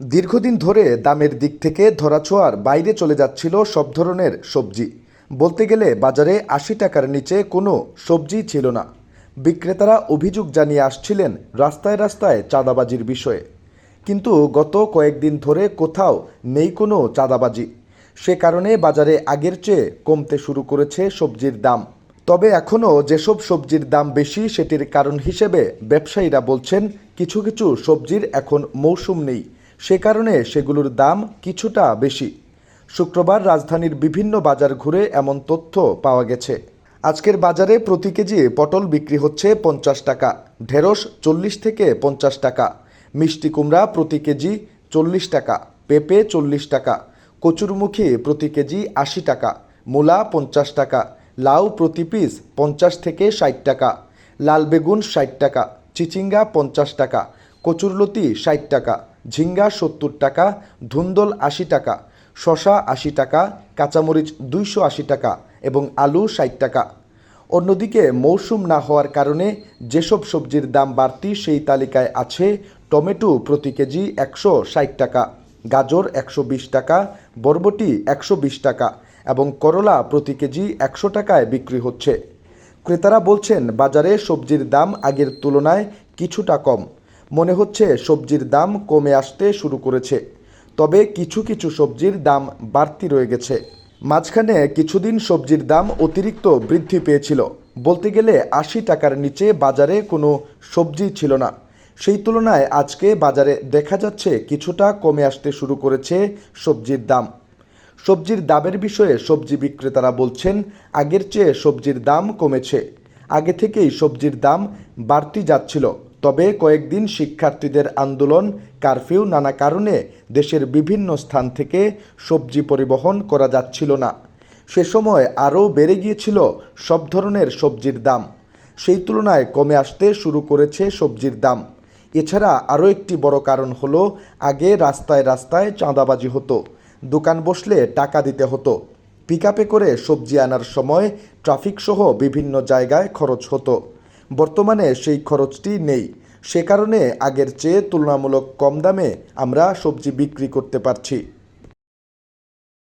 দীর্ঘদিন ধরে দামের দিক থেকে ধরাছোঁয়ার বাইরে চলে যাচ্ছিল সব ধরনের সবজি। বলতে গেলে বাজারে আশি টাকার নিচে কোনো সবজি ছিল না। বিক্রেতারা অভিযোগ জানিয়ে আসছিলেন রাস্তায় রাস্তায় চাঁদাবাজির বিষয়ে। কিন্তু গত কয়েকদিন ধরে কোথাও নেই কোনো চাঁদাবাজি। সে কারণে বাজারে আগের চেয়ে কমতে শুরু করেছে সবজির দাম। তবে এখনও যেসব সবজির দাম বেশি সেটির কারণ হিসেবে ব্যবসায়ীরা বলছেন, কিছু কিছু সবজির এখন মৌসুম নেই। সে কারণে সেগুলোর দাম কিছুটা বেশি। শুক্রবার রাজধানীর বিভিন্ন বাজার ঘুরে এমন তথ্য পাওয়া গেছে। আজকের বাজারে প্রতি কেজি পটল বিক্রি হচ্ছে পঞ্চাশ টাকা, ঢেঁড়স চল্লিশ থেকে পঞ্চাশ টাকা, মিষ্টি কুমড়া প্রতি কেজি চল্লিশ টাকা, পেঁপে চল্লিশ টাকা, কচুরমুখী প্রতি কেজি আশি টাকা, মূলা পঞ্চাশ টাকা, লাউ প্রতি পিস পঞ্চাশ থেকে ষাট টাকা, লাল বেগুন ষাট টাকা, চিচিঙ্গা পঞ্চাশ টাকা, কচুরলতি ষাট টাকা ঝিঙ্গা সত্তর টাকা, ধুন্দল আশি টাকা শশা আশি টাকা, কাঁচামরিচ দুইশো আশি টাকা এবং আলু ষাট টাকা। অন্যদিকে মৌসুম না হওয়ার কারণে যেসব সবজির দাম বাড়তি সেই তালিকায় আছে টমেটো প্রতি কেজি একশো ষাট টাকা, গাজর একশো বিশ টাকা, বরবটি একশো বিশ টাকা এবং করলা প্রতি কেজি একশো টাকায় বিক্রি হচ্ছে। ক্রেতারা বলছেন, বাজারে সবজির দাম আগের তুলনায় কিছুটা কম। মনে হচ্ছে সবজির দাম কমে আসতে শুরু করেছে। তবে কিছু কিছু সবজির দাম বাড়তি রয়ে গেছে। মাঝখানে কিছুদিন সবজির দাম অতিরিক্ত বৃদ্ধি পেয়েছিল। বলতে গেলে আশি টাকার নিচে বাজারে কোনো সবজি ছিল না। সেই তুলনায় আজকে বাজারে দেখা যাচ্ছে কিছুটা কমে আসতে শুরু করেছে সবজির দাম। সবজির দামের বিষয়ে সবজি বিক্রেতারা বলছেন, আগের চেয়ে সবজির দাম কমেছে। আগে থেকেই সবজির দাম বাড়তি যাচ্ছিল। তবে কয়েকদিন শিক্ষার্থীদের আন্দোলন কারফিউ নানা কারণে দেশের বিভিন্ন স্থান থেকে সবজি পরিবহন করা যাচ্ছিল না। সে সময় আরও বেড়ে গিয়েছিল সব ধরনের সবজির দাম। সেই তুলনায় কমে আসতে শুরু করেছে সবজির দাম। এছাড়া আরও একটি বড় কারণ হলো, আগে রাস্তায় রাস্তায় চাঁদাবাজি হতো, দোকান বসলে টাকা দিতে হতো, পিকআপে করে সবজি আনার সময় ট্রাফিক সহ বিভিন্ন জায়গায় খরচ হতো। বর্তমানে সেই খরচটি নেই। সে কারণে আগের চেয়ে তুলনামূলক কম দামে আমরা সবজি বিক্রি করতে পারছি।